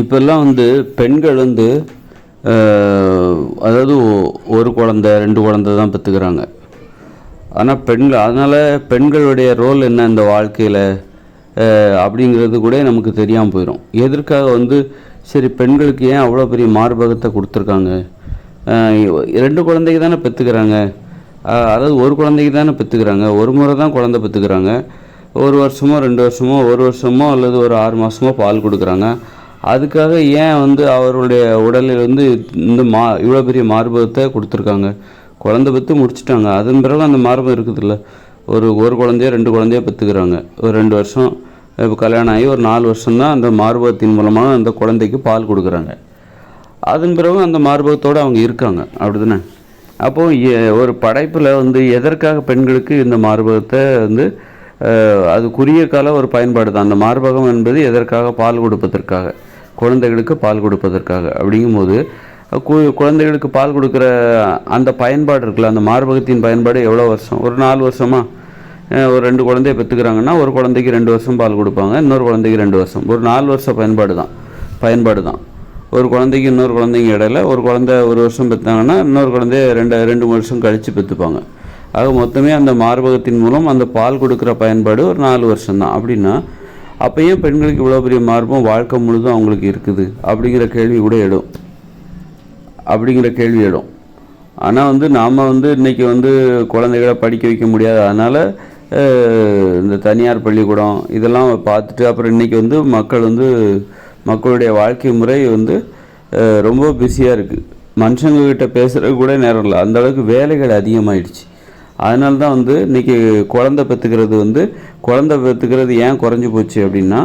இப்போல்லாம் வந்து பெண்கள் வந்து அதாவது ஒரு குழந்த ரெண்டு குழந்த தான் பெற்றுக்கிறாங்க ஆனால் பெண்கள் அதனால் பெண்களுடைய ரோல் என்ன இந்த வாழ்க்கையில்? அப்படிங்கிறது கூட நமக்கு தெரியாமல் போயிடும் எதற்காக வந்து சரி பெண்களுக்கு ஏன் அவ்வளோ பெரிய மார்பகத்தை கொடுத்துருக்காங்க? ரெண்டு குழந்தைக்கு தானே பெற்றுக்கிறாங்க அதாவது ஒரு குழந்தைக்கு தானே பெற்றுக்கிறாங்க ஒரு முறை தான் குழந்தை பெற்றுக்கிறாங்க ஒரு வருஷமோ ரெண்டு வருஷமோ ஒரு வருஷமோ அல்லது ஒரு ஆறு மாதமோ பால் கொடுக்குறாங்க. அதுக்காக ஏன் வந்து அவருடைய உடலில் வந்து இந்த மா இவ்வளோ பெரிய மார்பகத்தை கொடுத்துருக்காங்க? குழந்தை பெற்று முடிச்சிட்டாங்க. அதன் பிறகு அந்த மார்பகம் இருக்குதுல்ல. ஒரு ஒரு குழந்தைய ரெண்டு குழந்தைய பெற்றுக்கிறாங்க. ஒரு ரெண்டு வருஷம் இப்போ கல்யாணம் ஆகி ஒரு நாலு வருஷம்தான் அந்த மார்பகத்தின் மூலமாக அந்த குழந்தைக்கு பால் கொடுக்குறாங்க. அதன் பிறகு அந்த மார்பகத்தோடு அவங்க இருக்காங்க. அப்படிதானே? அப்போது ஒரு படைப்பில் வந்து எதற்காக பெண்களுக்கு இந்த மார்பகத்தை வந்து அது குறுகிய கால ஒரு பயன்பாடு தான் அந்த மார்பகம் என்பது எதற்காக பால் கொடுப்பதற்காக? குழந்தைகளுக்கு பால் கொடுப்பதற்காக. அப்படிங்கும்போது கு- குழந்தைகளுக்கு பால் கொடுக்குற அந்த பயன்பாடு இருக்குல்ல அந்த மார்பகத்தின் பயன்பாடு எவ்வளோ வருஷம்? ஒரு நாலு வருஷமா? ஒரு ரெண்டு குழந்தைய பெற்றுக்கிறாங்கன்னா ஒரு குழந்தைக்கு ரெண்டு வருஷம் பால் கொடுப்பாங்க இன்னொரு குழந்தைக்கு ரெண்டு வருஷம். ஒரு நாலு வருஷம் பயன்பாடு தான். பயன்பாடு தான். ஒரு குழந்தைக்கு இன்னொரு குழந்தைங்க இடையில ஒரு குழந்தை ஒரு வருஷம் பெற்றாங்கன்னா இன்னொரு குழந்தைய ரெண்டு ரெண்டு மூணு வருஷம் கழித்து பெற்றுப்பாங்க. ஆக மொத்தமே அந்த மார்பகத்தின் மூலம் அந்த பால் கொடுக்குற பயன்பாடு ஒரு நாலு வருஷம்தான் அப்படின்னா அப்போ ஏன் பெண்களுக்கு இவ்வளோ பெரிய மார்பம் வாழ்க்கை முழுதும் அவங்களுக்கு இருக்குது அப்படிங்கிற கேள்வி கூட எடும் அப்படிங்கிற கேள்வி எடும் ஆனால் வந்து நாம் வந்து இன்றைக்கி வந்து குழந்தைகளை படிக்க வைக்க முடியாது. அதனால் இந்த தனியார் பள்ளிக்கூடம் இதெல்லாம் பார்த்துட்டு அப்புறம் இன்றைக்கி வந்து மக்கள் வந்து மக்களுடைய வாழ்க்கை முறை வந்து ரொம்ப பிஸியாக இருக்குது மனுஷங்கக்கிட்ட பேசுகிறது கூட நேரம் இல்லை. அந்த அளவுக்கு வேலைகள் அதிகமாகிடுச்சு அதனால தான் வந்து இன்றைக்கி குழந்தை பெற்றுக்கிறது வந்து குழந்தை பெற்றுக்கிறது ஏன் குறைஞ்சி போச்சு அப்படின்னா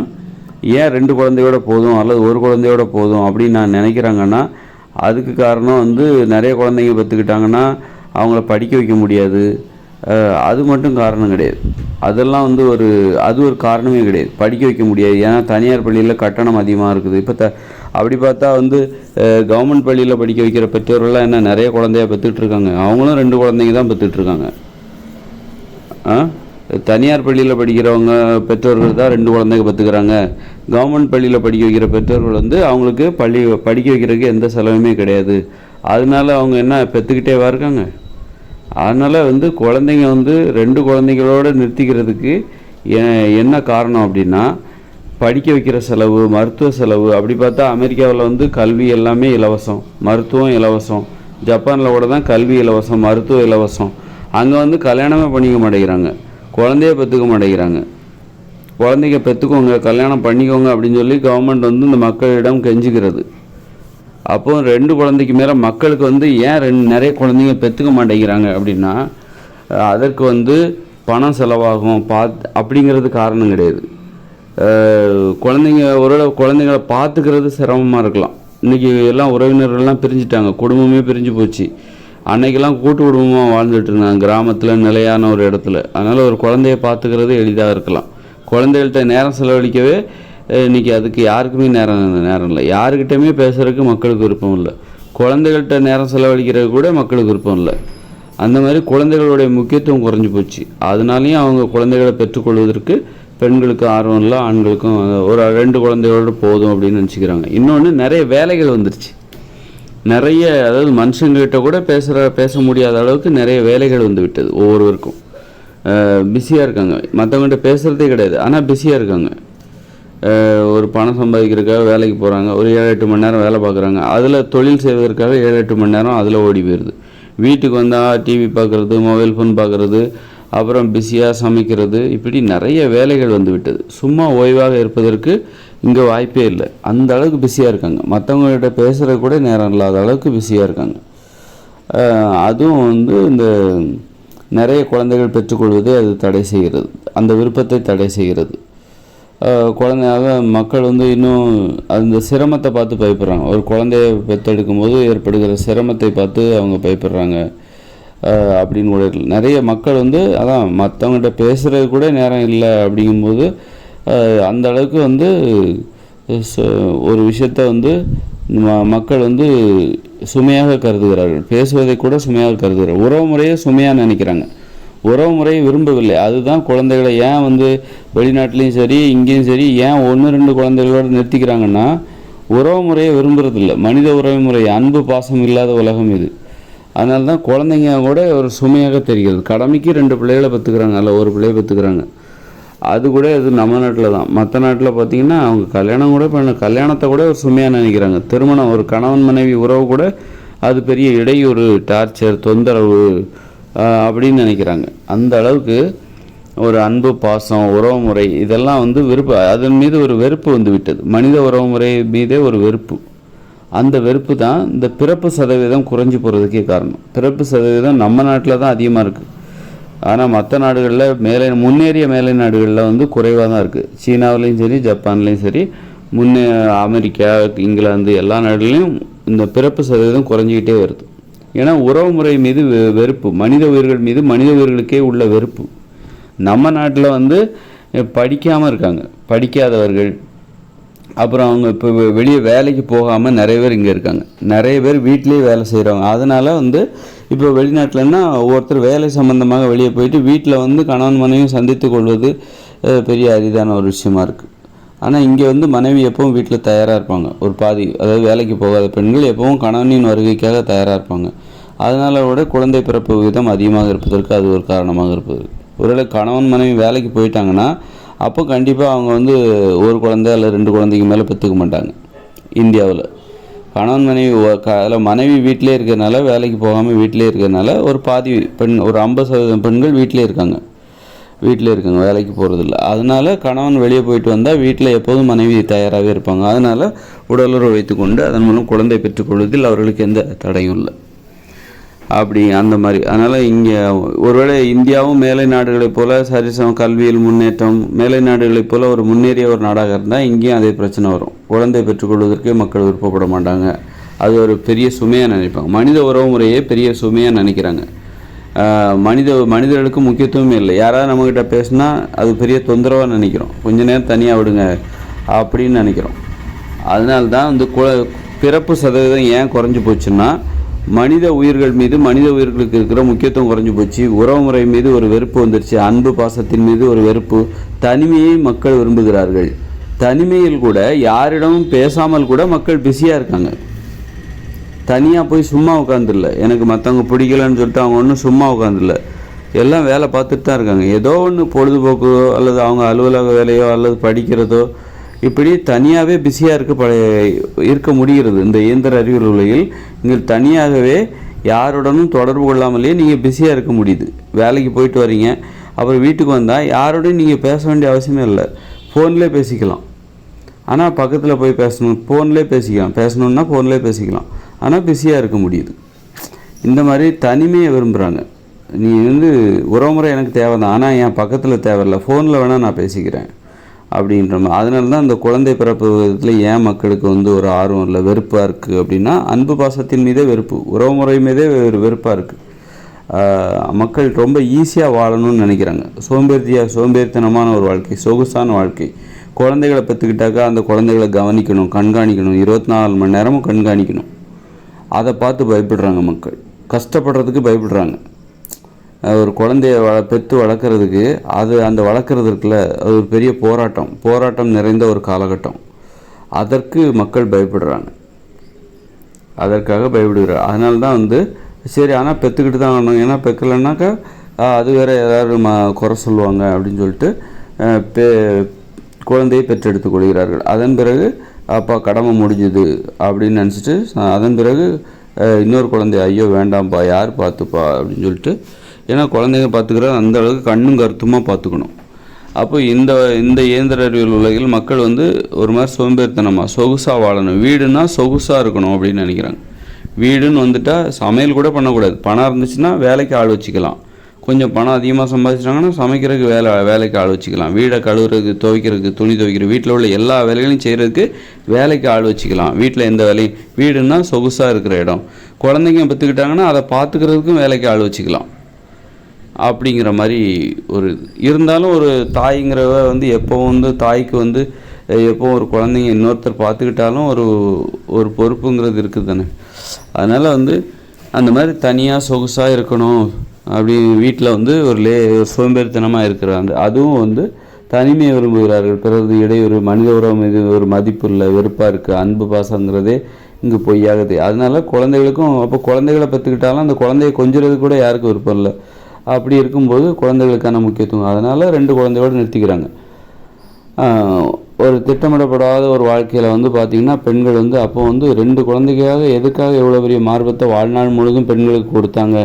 ஏன் ரெண்டு குழந்தையோட போதும் அல்லது ஒரு குழந்தையோட போதும் அப்படின்னு நான் நினைக்கிறாங்கன்னா அதுக்கு காரணம் வந்து நிறைய குழந்தைங்க பெற்றுக்கிட்டாங்கன்னா அவங்கள படிக்க வைக்க முடியாது. அது மட்டும் காரணம் கிடையாது. அதெல்லாம் வந்து ஒரு அது ஒரு காரணமே கிடையாது. படிக்க வைக்க முடியாது. ஏன்னா தனியார் பள்ளியில் கட்டணம் அதிகமாக இருக்குது. இப்போ த அப்படி பார்த்தா வந்து கவர்மெண்ட் பள்ளியில் படிக்க வைக்கிற பெற்றோர்கள்லாம் என்ன நிறைய குழந்தைய பெற்றுட்டு இருக்காங்க. அவங்களும் ரெண்டு குழந்தைங்க தான் பெற்றுட்ருக்காங்க ஆ? தனியார் பள்ளியில் படிக்கிறவங்க பெற்றோர்கள் தான் ரெண்டு குழந்தைங்க பெற்றுக்கிறாங்க கவர்மெண்ட் பள்ளியில் படிக்க வைக்கிற பெற்றோர்கள் வந்து அவங்களுக்கு பள்ளி படிக்க வைக்கிறதுக்கு எந்த செலவுமே கிடையாது. அதனால அவங்க என்ன பெற்றுக்கிட்டேவா இருக்காங்க. அதனால் வந்து குழந்தைங்க வந்து ரெண்டு குழந்தைங்களோட நிறுத்திக்கிறதுக்கு என்ன காரணம் அப்படின்னா படிக்க வைக்கிற செலவு மருத்துவ செலவு அப்படி பார்த்தா அமெரிக்காவில் வந்து கல்வி எல்லாமே இலவசம். மருத்துவம் இலவசம். ஜப்பானில் கூட தான் கல்வி இலவசம் மருத்துவ இலவசம். அங்கே வந்து கல்யாணமே பண்ணிக்க மாட்டேங்கிறாங்க. குழந்தைய பெற்றுக்க மாட்டேங்கிறாங்க. குழந்தைங்க பெற்றுக்கோங்க கல்யாணம் பண்ணிக்கோங்க அப்படின்னு சொல்லி கவர்மெண்ட் வந்து இந்த மக்களிடம் கெஞ்சிக்கிறது அப்போ ரெண்டு குழந்தைக்கு மேலே மக்களுக்கு வந்து ஏன் ரெண்டு நிறைய குழந்தைங்க பெற்றுக்க மாட்டேங்கிறாங்க அப்படின்னா அதற்கு வந்து பணம் செலவாகும். பாத் அப்படிங்கிறது காரணம் கிடையாது. குழந்தைங்க ஓரளவு குழந்தைங்களை பார்த்துக்கிறது சிரமமாக இருக்கலாம். இன்றைக்கி எல்லாம் உறவினர்கள்லாம் பிரிஞ்சுட்டாங்க. குடும்பமே பிரிஞ்சு போச்சு. அன்னைக்கெல்லாம் கூட்டு குடும்பமாக வாழ்ந்துட்டு இருந்தாங்க. கிராமத்தில் நிலையான ஒரு இடத்துல. அதனால் ஒரு குழந்தைய பார்த்துக்கிறது எளிதாக இருக்கலாம். குழந்தைகள்கிட்ட நேரம் செலவழிக்கவே இன்றைக்கி அதுக்கு யாருக்குமே நேரம் நேரம் இல்லை. யாருக்கிட்டையுமே பேசுகிறதுக்கு மக்களுக்கு விருப்பம் இல்லை. குழந்தைகள்கிட்ட நேரம் செலவழிக்கிறது கூட மக்களுக்கு விருப்பம் இல்லை. அந்த மாதிரி குழந்தைகளுடைய முக்கியத்துவம் குறைஞ்சி போச்சு. அதனாலேயும் அவங்க குழந்தைகளை பெற்றுக்கொள்வதற்கு பெண்களுக்கு ஆர்வம் இல்லை ஆண்களுக்கும் ஒரு ரெண்டு குழந்தைகளோட போதும் அப்படின்னு நினச்சிக்கிறாங்க. இன்னொன்று நிறைய வேலைகள் வந்துருச்சு. நிறைய அதாவது மனுஷங்ககிட்ட கூட பேசுகிற பேச முடியாத அளவுக்கு நிறைய வேலைகள் வந்து விட்டது ஒவ்வொருவருக்கும். பிஸியாக இருக்காங்க. மற்றவங்ககிட்ட பேசுகிறதே கிடையாது ஆனால் பிஸியாக இருக்காங்க. ஒரு பணம் சம்பாதிக்கிறதுக்காக வேலைக்கு போகிறாங்க ஒரு ஏழு எட்டு மணி நேரம் வேலை பார்க்குறாங்க. அதில் தொழில் செய்வதற்காக ஏழு எட்டு மணி நேரம் அதில் ஓடி போயிடுது வீட்டுக்கு வந்தால் டிவி பார்க்குறது மொபைல் ஃபோன் பார்க்குறது அப்புறம் பிஸியாக சமைக்கிறது. இப்படி நிறைய வேலைகள் வந்து விட்டது சும்மா ஓய்வாக இருப்பதற்கு இங்கே வாய்ப்பே இல்லை. அந்த அளவுக்கு பிஸியாக இருக்காங்க. மற்றவங்கள்ட்ட பேசுகிறது கூட நேரம் இல்லாத அளவுக்கு பிஸியாக இருக்காங்க. அதுவும் வந்து இந்த நிறைய குழந்தைகள் பெற்றுக்கொள்வதே அது தடை செய்கிறது. அந்த விருப்பத்தை தடை செய்கிறது. குழந்தையாக மக்கள் வந்து இன்னும் அந்த சிரமத்தை பார்த்து பயப்படுறாங்க. ஒரு குழந்தைய பெற்றெடுக்கும் போது ஏற்படுகிற சிரமத்தை பார்த்து அவங்க பயப்படுறாங்க. அப்படின்னு கூட நிறைய மக்கள் வந்து அதான் மற்றவங்ககிட்ட பேசுகிறது கூட நேரம் இல்லை அப்படிங்கும்போது அந்த அளவுக்கு வந்து ச- ஒரு விஷயத்த வந்து ம- மக்கள் வந்து சுமையாக கருதுகிறார்கள். பேசுவதை கூட சுமையாக கருதுகிறார் உறவு முறையை சுமையாக நினைக்கிறாங்க. உறவு முறையை விரும்பவில்லை. அதுதான் குழந்தைகளை ஏன் வந்து வெளிநாட்டிலையும் சரி இங்கேயும் சரி ஏன் ஒன்று ரெண்டு குழந்தைகளோடு நிறுத்திக்கிறாங்கன்னா உறவு முறையை விரும்புறதில்ல. மனித உறவு முறை அன்பு பாசம் இல்லாத உலகம் இது. அதனால தான் குழந்தைங்க கூட ஒரு சுமையாக தெரிகிறது. கடமைக்கு ரெண்டு பிள்ளைகளை பெற்றுக்கிறாங்க. அல்ல ஒரு பிள்ளையை பெற்றுக்கிறாங்க. அது கூட இது நம்ம நாட்டில் தான் மற்ற நாட்டில் பார்த்தீங்கன்னா அவங்க கல்யாணம் கூட பண்ண கல்யாணத்தை கூட ஒரு சுமையாக நினைக்கிறாங்க. திருமணம் ஒரு கணவன் மனைவி உறவு கூட அது பெரிய இடையூறு டார்ச்சர் தொந்தரவு அப்படின்னு நினைக்கிறாங்க. அந்த அளவுக்கு ஒரு அன்பு பாசம் உறவு முறை இதெல்லாம் வந்து வெறுப்பு அதன் மீது ஒரு வெறுப்பு வந்து விட்டது. மனித உறவு முறை மீதே ஒரு வெறுப்பு. அந்த வெறுப்பு தான் இந்த பிறப்பு சதவீதம் குறைஞ்சி போகிறதுக்கே காரணம். பிறப்பு சதவீதம் நம்ம நாட்டில் தான் அதிகமாக இருக்குது ஆனால் மற்ற நாடுகளில் மேலை முன்னேறிய மேலை நாடுகளில் வந்து குறைவாக தான் இருக்குது சீனாவிலையும் சரி ஜப்பான்லேயும் சரி முன்னே அமெரிக்கா இங்கிலாந்து எல்லா நாடுகளையும் இந்த பிறப்பு சதவீதம் குறைஞ்சிக்கிட்டே வருது. ஏன்னா உறவு முறை மீது வெ- வெறுப்பு மனித உயிர்கள் மீது மனித உயிர்களுக்கே உள்ள வெறுப்பு. நம்ம நாட்டில் வந்து படிக்காமல் இருக்காங்க. படிக்காதவர்கள் அப்புறம் அவங்க இப்போ வெளியே வேலைக்கு போகாமல் நிறைய பேர் இங்கே இருக்காங்க. நிறைய பேர் வீட்டிலேயே வேலை செய்கிறவங்க அதனால் வந்து இப்போ வெளிநாட்டிலன்னா ஒவ்வொருத்தர் வேலை சம்மந்தமாக வெளியே போயிட்டு வீட்டில் வந்து கணவன் மனைவியும் சந்தித்து கொள்வது பெரிய அரிதான ஒரு விஷயமா இருக்குது ஆனால் இங்கே வந்து மனைவி எப்பவும் வீட்டில் தயாராக இருப்பாங்க. ஒரு பாதி அதாவது வேலைக்கு போகாத பெண்கள் எப்பவும் கணவனின் வருகைக்காக தயாராக இருப்பாங்க. அதனால விட குழந்தை பிறப்பு விகிதம் அதிகமாக இருப்பதற்கு அது ஒரு காரணமாக இருப்பது. ஒருவேளை கணவன் மனைவி வேலைக்கு போயிட்டாங்கன்னா அப்போ கண்டிப்பாக அவங்க வந்து ஒரு குழந்தை இல்லை ரெண்டு குழந்தைக்கு மேலே பெற்றுக்க மாட்டாங்க. இந்தியாவில். கணவன் மனைவி க- அதில் மனைவி வீட்டிலே இருக்கிறதுனால வேலைக்கு போகாமல் வீட்டிலே இருக்கிறதுனால ஒரு பாதி பெண் ஒரு ஐம்பது சதவீதம் பெண்கள் வீட்டிலே இருக்காங்க. வீட்டிலே இருக்காங்க வேலைக்கு போகிறதில்ல அதனால் கணவன் வெளியே போயிட்டு வந்தால் வீட்டில் எப்போதும் மனைவி தயாராகவே இருப்பாங்க. அதனால் உடலுறவு வைத்துக்கொண்டு அதன் மூலம் குழந்தை பெற்றுக்கொள்வதில் அவர்களுக்கு எந்த தடையும் இல்லை. அப்படி அந்த மாதிரி. அதனால் இங்கே ஒருவேளை இந்தியாவும் மேலை நாடுகளைப் போல் சரிசமம் கல்வியில் முன்னேற்றம் மேலை நாடுகளைப் போல் ஒரு முன்னேறிய ஒரு நாடாக இருந்தால் இங்கேயும் அதே பிரச்சனை வரும். குழந்தை பெற்றுக்கொள்வதற்கே மக்கள் விருப்பப்பட மாட்டாங்க. அது ஒரு பெரிய சுமையாக நினைப்பாங்க. மனித உறவு முறையே பெரிய சுமையாக நினைக்கிறாங்க. மனித மனிதர்களுக்கு முக்கியத்துவமே இல்லை. யாராவது நம்மக்கிட்ட பேசுனா அது பெரிய தொந்தரவாக நினைக்கிறோம். கொஞ்ச நேரம் தனியாக விடுங்க அப்படின்னு நினைக்கிறோம். அதனால தான் வந்து குல பிறப்பு சதவீதம் ஏன் குறைஞ்சி போச்சுன்னா மனித உயிர்கள் மீது மனித உயிர்களுக்கு இருக்கிற முக்கியத்துவம் குறைஞ்சி போச்சு. உறவுமுறை மீது ஒரு வெறுப்பு வந்துருச்சு. அன்பு பாசத்தின் மீது ஒரு வெறுப்பு. தனிமையை மக்கள் விரும்புகிறார்கள். தனிமையில் கூட யாரிடமும் பேசாமல் கூட மக்கள் பிஸியாக இருக்காங்க. தனியாக போய் சும்மா உட்காந்துடல எனக்கு மற்றவங்க பிடிக்கலன்னு சொல்லிட்டு அவங்க ஒன்றும் சும்மா உட்காந்துடல எல்லாம் வேலை பார்த்துட்டு தான் இருக்காங்க. ஏதோ ஒன்று பொழுதுபோக்கோ அல்லது அவங்க அலுவலக வேலையோ அல்லது படிக்கிறதோ இப்படி தனியாகவே பிஸியாக இருக்க பழைய இருக்க முடிகிறது. இந்த இயந்திர அறிவியல் உலகில் நீங்கள் தனியாகவே யாருடனும் தொடர்பு கொள்ளாமலேயே நீங்கள் பிஸியாக இருக்க முடியுது. வேலைக்கு போயிட்டு வரீங்க அப்புறம் வீட்டுக்கு வந்தால் யாரோடையும் நீங்கள் பேச வேண்டிய அவசியமே இல்லை. ஃபோன்லேயே பேசிக்கலாம். ஆனால் பக்கத்தில் போய் பேசணும் ஃபோன்லேயே பேசிக்கலாம். பேசணுன்னா ஃபோன்லேயே பேசிக்கலாம். ஆனால் பிஸியாக இருக்க முடியுது. இந்த மாதிரி தனிமையை விரும்புகிறாங்க நீ வந்து உறவுமுறை எனக்கு தேவை தான் ஆனால் என் பக்கத்தில் தேவையில்லை. ஃபோனில் வேணால் நான் பேசிக்கிறேன். அப்படின்ற மாதிரி அதனால தான் அந்த குழந்தை பிறப்பு விதத்தில் ஏன் மக்களுக்கு வந்து ஒரு ஆர்வம் இல்லை வெறுப்பாக இருக்குது அப்படின்னா அன்பு பாசத்தின் மீதே வெறுப்பு உறவுமுறை மீதே ஒரு வெறுப்பாக இருக்குது மக்கள் ரொம்ப ஈஸியாக வாழணும்னு நினைக்கிறாங்க. சோம்பேறியாக சோம்பேறித்தனமான ஒரு வாழ்க்கை சொகுசான வாழ்க்கை. குழந்தைகளை பெற்றுக்கிட்டாக்கா அந்த குழந்தைகளை கவனிக்கணும் கண்காணிக்கணும் இருபத்தி நாலு மணி நேரமும் கண்காணிக்கணும். அதை பார்த்து பயப்படுறாங்க மக்கள். கஷ்டப்படுறதுக்கு பயப்படுறாங்க. ஒரு குழந்தைய வ பெற்று வளர்க்குறதுக்கு அது அந்த வளர்க்குறது இருக்குல்ல அது ஒரு பெரிய போராட்டம். போராட்டம் நிறைந்த ஒரு காலகட்டம். அதற்கு மக்கள் பயப்படுறாங்க. அதற்காக பயப்படுகிறார். அதனால தான் வந்து சரி ஆனால் பெற்றுக்கிட்டு தான் ஆகணும். ஏன்னா பெக்கலைன்னாக்கா அது வேறு ஏதாவது ம குறை சொல்லுவாங்க அப்படின்னு சொல்லிட்டு பெ குழந்தையை பெற்றெடுத்து கொள்கிறார்கள். அதன் பிறகு அப்பா கடமை முடிஞ்சுது அப்படின்னு நினச்சிட்டு அதன் பிறகு இன்னொரு குழந்தை ஐயோ வேண்டாம்ப்பா யார் பார்த்துப்பா அப்படின்னு சொல்லிட்டு ஏன்னா குழந்தைங்க பார்த்துக்கிற அந்த அளவுக்கு கண்ணும் கருத்துமாக பார்த்துக்கணும். அப்போ இந்த இந்த இயந்திர அறிவியல் உலகில் மக்கள் வந்து ஒரு மாதிரி சோம்பேறித்தனமாக சொகுசாக வாழணும். வீடுனா சொகுசாக இருக்கணும் அப்படின்னு நினைக்கிறாங்க. வீடுன்னு வந்துட்டால் சமையல் கூட பண்ணக்கூடாது. பணம் இருந்துச்சுன்னா வேலைக்கு ஆள் வச்சுக்கலாம். கொஞ்சம் பணம் அதிகமாக சம்பாதிச்சிட்டாங்கன்னா சமைக்கிறதுக்கு வேலை வேலைக்கு ஆள் வச்சுக்கலாம். வீடை கழுவுறதுக்கு துவைக்கிறதுக்கு துணி துவைக்கிற வீட்டில் உள்ள எல்லா வேலைகளையும் செய்கிறதுக்கு வேலைக்கு ஆள் வச்சுக்கலாம். வீட்டில் எந்த வேலையும் வீடுன்னா சொகுசாக இருக்கிற இடம். குழந்தைங்க பெற்றுக்கிட்டாங்கன்னா அதை பார்த்துக்கிறதுக்கும் வேலைக்கு ஆள் வச்சுக்கலாம். அப்படிங்கிற மாதிரி ஒரு இருந்தாலும் ஒரு தாய்ங்கிறவ வந்து எப்போவும் வந்து தாய்க்கு வந்து எப்போ ஒரு குழந்தைங்க இன்னொருத்தர் பார்த்துக்கிட்டாலும் ஒரு ஒரு பொறுப்புங்கிறது இருக்குது தானே அதனால் வந்து அந்த மாதிரி தனியாக சொகுசாக இருக்கணும் அப்படி வீட்டில் வந்து ஒரு லே ஒரு சோம்பேறித்தனமாக இருக்கிற அந்த அதுவும் வந்து தனிமையை விரும்புகிறார்கள். பிறகு இடையூறு மனித உறவு மீது ஒரு மதிப்பு இல்லை வெறுப்பாக இருக்குது அன்பு பாசங்கிறதே இங்கே பொய்யாகுது. அதனால குழந்தைகளுக்கும் அப்போ குழந்தைகளை பெற்றுக்கிட்டாலும் அந்த குழந்தைய கொஞ்சிறது கூட யாருக்கும் விருப்பம் இல்லை. அப்படி இருக்கும்போது குழந்தைகளுக்கான முக்கியத்துவம். அதனால் ரெண்டு குழந்தையோடு நிறுத்திக்கிறாங்க. ஒரு திட்டமிடப்படாத ஒரு வாழ்க்கையில் வந்து பார்த்திங்கன்னா பெண்கள் வந்து அப்போ வந்து ரெண்டு குழந்தைக்காக எதுக்காக எவ்வளோ பெரிய மார்பத்தை வாழ்நாள் முழுதும் பெண்களுக்கு கொடுத்தாங்க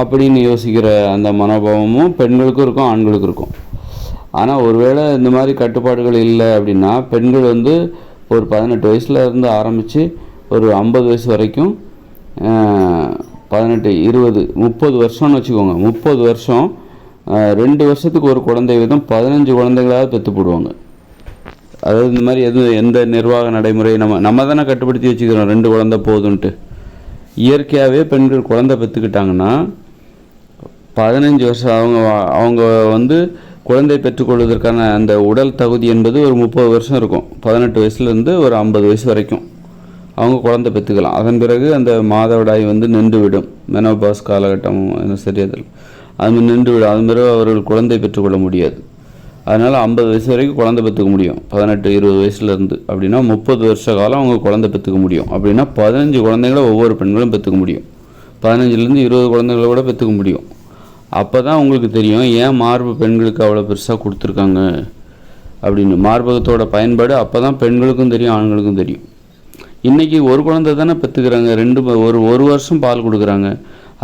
அப்படின்னு யோசிக்கிற அந்த மனோபாவமும் பெண்களுக்கும் இருக்கும் ஆண்களுக்கும் இருக்கும். ஆனால் ஒருவேளை இந்த மாதிரி கட்டுப்பாடுகள் இல்லை அப்படின்னா பெண்கள் வந்து ஒரு பதினெட்டு வயசில் இருந்து ஆரம்பித்து ஒரு ஐம்பது வயசு வரைக்கும் பதினெட்டு இருபது முப்பது வருஷம்னு வச்சுக்கோங்க. முப்பது வருஷம் ரெண்டு வருஷத்துக்கு ஒரு குழந்தை வீதம் பதினஞ்சு குழந்தைகளாவது பெற்று போடுவாங்க அதாவது இந்த மாதிரி எதுவும் எந்த நிர்வாக நடைமுறை நம்ம நம்ம தானே கட்டுப்படுத்தி வச்சுக்கிறோம். ரெண்டு குழந்தை போதுன்ட்டு. இயற்கையாகவே பெண்கள் குழந்தை பெற்றுக்கிட்டாங்கன்னா பதினஞ்சு வருஷம் அவங்க அவங்க வந்து குழந்தை பெற்றுக்கொள்வதற்கான அந்த உடல் தகுதி என்பது ஒரு முப்பது வருஷம் இருக்கும். பதினெட்டு வயசுலேருந்து ஒரு ஐம்பது வயசு வரைக்கும். அவங்க குழந்தை பெற்றுக்கலாம். அதன் பிறகு அந்த மாதவிடாய் வந்து நின்று விடும் மெனோபாஸ் காலகட்டம் சரி அதில் அது நின்று விடும் அதன் பிறகு அவர்கள் குழந்தை பெற்றுக்கொள்ள முடியாது. அதனால் ஐம்பது வயசு வரைக்கும் குழந்தை பெற்றுக்க முடியும். பதினெட்டு இருபது வயசுலேருந்து அப்படின்னா முப்பது வருஷ காலம் அவங்க குழந்தை பெற்றுக்க முடியும். அப்படின்னா பதினஞ்சு குழந்தைங்கள ஒவ்வொரு பெண்களும் பெற்றுக்க முடியும். பதினஞ்சுலேருந்து இருபது குழந்தைங்கள கூட பெற்றுக்க முடியும். அப்போ தான் உங்களுக்கு தெரியும் ஏன் மார்பு பெண்களுக்கு அவ்வளோ பெருசாக கொடுத்துருக்காங்க? அப்படின்னு. மார்பகத்தோட பயன்பாடு அப்போ தான் பெண்களுக்கும் தெரியும் ஆண்களுக்கும் தெரியும். இன்றைக்கி ஒரு குழந்தை தானே பெற்றுக்கிறாங்க ரெண்டு ஒரு ஒரு வருஷம் பால் கொடுக்குறாங்க.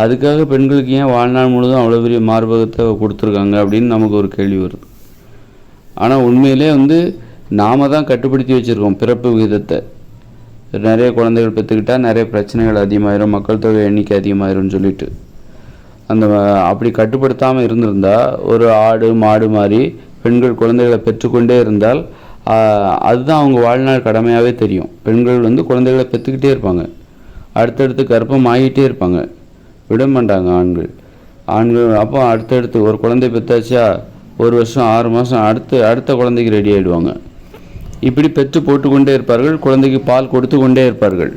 அதுக்காக பெண்களுக்கு ஏன் வாழ்நாள் முழுதும் அவ்வளோ பெரிய மார்பகத்தை கொடுத்துருக்காங்க அப்படின்னு நமக்கு ஒரு கேள்வி வருது. ஆனால் உண்மையிலே வந்து நாம தான் கட்டுப்படுத்தி வச்சுருக்கோம் பிறப்பு விகிதத்தை. நிறைய குழந்தைகள் பெற்றுக்கிட்டால் நிறைய பிரச்சனைகள் அதிகமாயிரும் மக்கள் தொகை எண்ணிக்கை அதிகமாயிரும்னு சொல்லிட்டு. அந்த அப்படி கட்டுப்படுத்தாமல் இருந்திருந்தால் ஒரு ஆடு மாடு மாதிரி பெண்கள் குழந்தைகளை பெற்றுக்கொண்டே இருந்தால் அதுதான் அவங்க வாழ்நாள் கடமையாகவே தெரியும். பெண்கள் வந்து குழந்தைகளை பெற்றுக்கிட்டே இருப்பாங்க. அடுத்தடுத்து கர்ப்பம் ஆகிட்டே இருப்பாங்க. விட மாட்டாங்க ஆண்கள். ஆண்கள் அப்போ அடுத்தடுத்து ஒரு குழந்தை பெற்றாச்சா ஒரு வருஷம் ஆறு மாதம் அடுத்து அடுத்த குழந்தைக்கு ரெடி ஆகிடுவாங்க இப்படி பெற்று போட்டுக்கொண்டே இருப்பார்கள் குழந்தைக்கு பால் கொடுத்து கொண்டே இருப்பார்கள்.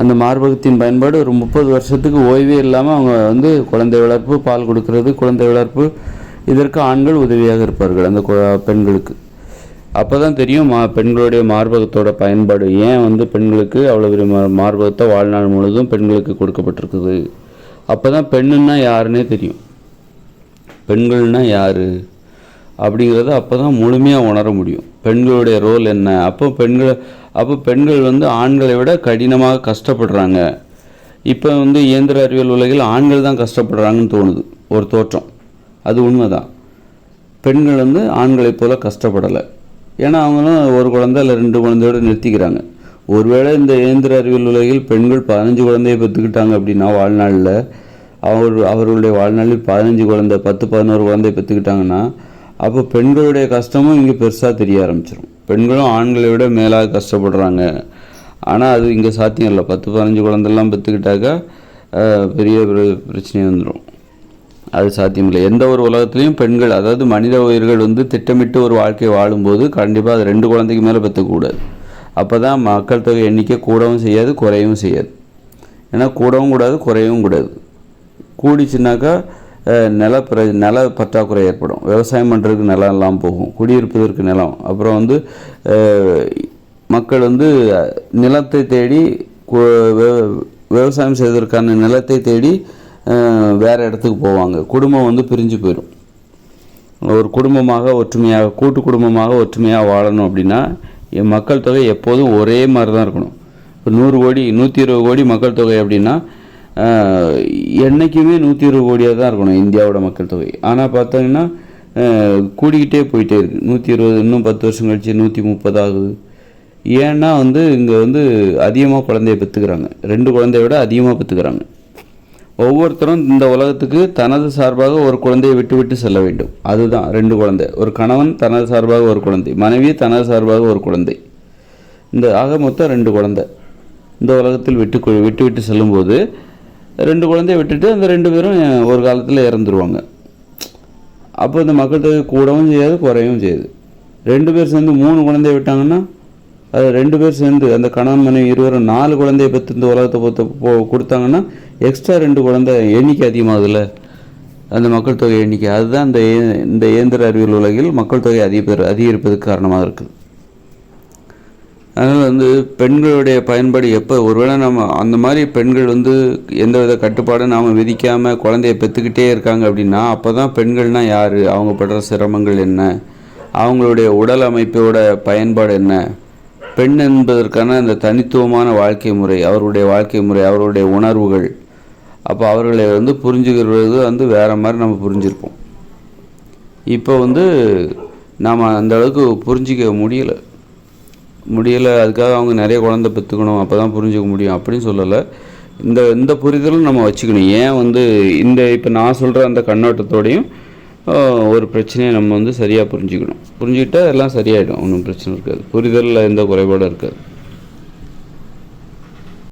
அந்த மார்பகத்தின் பயன்பாடு ஒரு முப்பது வருஷத்துக்கு ஓய்வே இல்லாமல் அவங்க வந்து குழந்தை வளர்ப்பு பால் கொடுக்கறது குழந்தை வளர்ப்பு இதற்கு ஆண்கள் உதவியாக இருப்பார்கள் அந்த பெண்களுக்கு. அப்போ தான் தெரியும் மா பெண்களுடைய மார்பகத்தோட பயன்பாடு. ஏன் வந்து பெண்களுக்கு அவ்வளோ பெரிய மார்பகத்தை வாழ்நாள் முழுதும் பெண்களுக்கு கொடுக்கப்பட்டிருக்குது? அப்போ தான் பெண்ணுன்னா யாருன்னே தெரியும். பெண்கள்னால் யார்? அப்படிங்கிறத அப்போ தான் முழுமையாக உணர முடியும். பெண்களுடைய ரோல் என்ன? அப்போ பெண்கள் அப்போ பெண்கள் வந்து ஆண்களை விட கடினமாக கஷ்டப்படுறாங்க. இப்போ வந்து இயந்திர அறிவியல் உலகில் ஆண்கள் தான் கஷ்டப்படுறாங்கன்னு தோணுது. ஒரு தோற்றம். அது உண்மைதான். பெண்கள் வந்து ஆண்களைப் போல கஷ்டப்படலை. ஏன்னா அவங்களும் ஒரு குழந்தை இல்லை ரெண்டு குழந்தையோட நிறுத்திக்கிறாங்க. ஒருவேளை இந்த இயந்திர அறிவியல் உலகில் பெண்கள் பதினஞ்சு குழந்தையை பெற்றுக்கிட்டாங்க அப்படின்னா வாழ்நாளில் அவர் அவர்களுடைய வாழ்நாளில் பதினஞ்சு குழந்தை பத்து பதினோரு குழந்தை பெற்றுக்கிட்டாங்கன்னா அப்போ பெண்களுடைய கஷ்டமும் இங்கே பெருசாக தெரிய ஆரம்பிச்சிடும் பெண்களும் ஆண்களை விட மேலாக கஷ்டப்படுறாங்க. ஆனால் அது இங்கே சாத்தியம் இல்லை. பத்து பதினஞ்சு குழந்தைலாம் பெற்றுக்கிட்டாக்கா பெரிய பிர- பிரச்சனை வந்துடும் அது சாத்தியமில்லை. எந்த ஒரு உலகத்துலேயும் பெண்கள் அதாவது மனித உயிர்கள் வந்து திட்டமிட்டு ஒரு வாழ்க்கையை வாழும்போது கண்டிப்பாக அது ரெண்டு குழந்தைக்கு மேலே பெற்றக்கூடாது அப்போ தான் மக்கள் தொகை எண்ணிக்கை கூடவும் செய்யாது குறையவும் செய்யாது. ஏன்னா கூடவும் கூடாது குறையவும் கூடாது. கூடிச்சுனாக்கா நில பிர நில பற்றாக்குறை ஏற்படும். விவசாயம் பண்ணுறதுக்கு நிலம் எல்லாம் போகும். குடியிருப்பதற்கு நிலம். அப்புறம் வந்து மக்கள் வந்து நிலத்தை தேடி விவசாயம் செய்வதற்கான நிலத்தை தேடி வேறு இடத்துக்கு போவாங்க. குடும்பம் வந்து பிரிஞ்சு போயிடும் ஒரு குடும்பமாக ஒற்றுமையாக கூட்டு குடும்பமாக ஒற்றுமையாக வாழணும் அப்படின்னா என் மக்கள் தொகை எப்போதும் ஒரே மாதிரி தான் இருக்கணும். இப்போ நூறு கோடி நூற்றி இருபது கோடி மக்கள் தொகை அப்படின்னா என்றைக்குமே என்னைக்குமே நூற்றி இருபது கோடியாக தான் இருக்கணும் இந்தியாவோட மக்கள் தொகை. ஆனால் பார்த்தீங்கன்னா கூடிக்கிட்டே போயிட்டே இருக்குது நூற்றி இருபது இன்னும் பத்து வருஷம் கழிச்சு நூற்றி முப்பது ஆகுது. ஏன்னா வந்து இங்கே வந்து அதிகமாக குழந்தைய பெற்றுக்கிறாங்க ரெண்டு குழந்தைய விட அதிகமாக பெற்றுக்கிறாங்க ஒவ்வொருத்தரும் இந்த உலகத்துக்கு தனது சார்பாக ஒரு குழந்தையை விட்டு விட்டு செல்ல வேண்டும். அதுதான் ரெண்டு குழந்தை. ஒரு கணவன் தனது சார்பாக ஒரு குழந்தை. மனைவி தனது சார்பாக ஒரு குழந்தை. இந்த ஆக மொத்தம் ரெண்டு குழந்தை. இந்த உலகத்தில் விட்டு விட்டு விட்டு செல்லும்போது ரெண்டு குழந்தைய விட்டுட்டு அந்த ரெண்டு பேரும் ஒரு காலத்தில் இறந்துருவாங்க. அப்போ இந்த மக்கள் தொகை கூடவும் செய்யாது குறையவும் செய்யாது. ரெண்டு பேர் சேர்ந்து மூணு குழந்தைய விட்டாங்கன்னா அது ரெண்டு பேர் சேர்ந்து அந்த கணவன் மனைவி இருவரும் நாலு குழந்தைய பெற்று இந்த உலகத்தை பொறுத்த கொடுத்தாங்கன்னா எக்ஸ்ட்ரா ரெண்டு குழந்தை எண்ணிக்கை அதிகமாகுதுல்ல. அந்த மக்கள் தொகை எண்ணிக்கை. அதுதான் இந்த இந்த இயந்திர அறிவியல் உலகில் மக்கள் தொகை அதிகரிப்ப அதிகரிப்பதுக்கு காரணமாக இருக்குது. அதனால் வந்து பெண்களுடைய பயன்பாடு எப்போ ஒருவேளை நம்ம அந்த மாதிரி பெண்கள் வந்து எந்த வித கட்டுப்பாடும் நாம் விதிக்காமல் குழந்தைய பெற்றுக்கிட்டே இருக்காங்க அப்படின்னா அப்போ தான் பெண்கள்னால் யார்? அவங்க படுற சிரமங்கள் என்ன? அவங்களுடைய உடல் அமைப்போட பயன்பாடு என்ன? பெண் என்பதற்கான அந்த தனித்துவமான வாழ்க்கை முறை அவருடைய வாழ்க்கை முறை அவருடைய உணர்வுகள். அப்போ அவர்களை வந்து புரிஞ்சுக்கிறது வந்து வேறு மாதிரி நம்ம புரிஞ்சிருப்போம். இப்போ வந்து நாம் அந்த அளவுக்கு புரிஞ்சிக்க முடியலை. முடியலை அதுக்காக அவங்க நிறைய குழந்தை பெற்றுக்கணும் அப்போ தான் புரிஞ்சுக்க முடியும் அப்படின்னு சொல்லலை. இந்த இந்த புரிதலும் நம்ம வச்சுக்கணும். ஏன் வந்து இந்த இப்போ நான் சொல்கிற அந்த கண்ணோட்டத்தோடையும் ஒரு பிரச்சனையை நம்ம வந்து சரியாக புரிஞ்சுக்கணும். புரிஞ்சுக்கிட்டா எல்லாம் சரியாயிடும். ஒன்றும் பிரச்சனை இருக்காது. புரிதலில் எந்த குறைபாடும் இருக்காது.